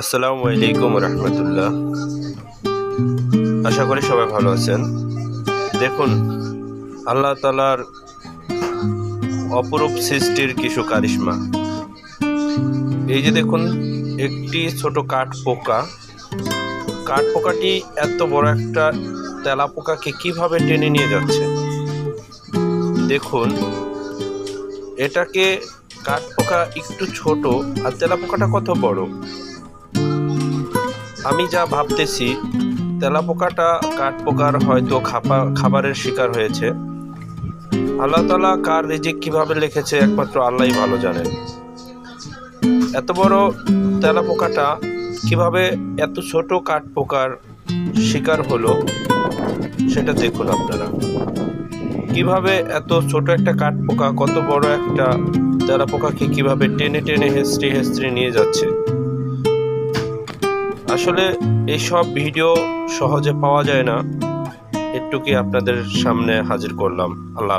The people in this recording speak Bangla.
আসসালামু আলাইকুম রহমতুল্লাহ। আশা করি সবাই ভালো আছেন। দেখুন, আল্লাহ তালার অপরূপ সৃষ্টির কিছু কারিশমা। এই যে দেখুন, একটি ছোট কাঠ পোকা। কাঠ পোকাটি এত বড় একটা তেলা পোকাকে কীভাবে টেনে নিয়ে যাচ্ছে? দেখুন, এটাকে কাঠ পোকা একটু ছোট, আর তেলা পোকাটা কত বড়? আমি যা ভাবতেছি, তেলাপোকাটা কাঠ পোকার হয়তো খাপা, খাবারের শিকার হয়েছে। আল্লাহ তালা কার রিজিক কীভাবে লিখেছে একমাত্র আল্লাহই ভালো জানেন এত বড় তেলাপোকাটা কীভাবে এত ছোট কাঠ পোকার শিকার হলো, সেটা দেখুন আপনারা। কীভাবে এত ছোট একটা কাঠ পোকা কত বড় একটা তেলাপোকাকে কীভাবে টেনে টেনে হেসড়ে হেসড়ে নিয়ে যাচ্ছে। আসলে এইসব ভিডিও সহজে পাওয়া যায় না। একটু কি আপনাদের সামনে হাজির করলাম। আল্লাহ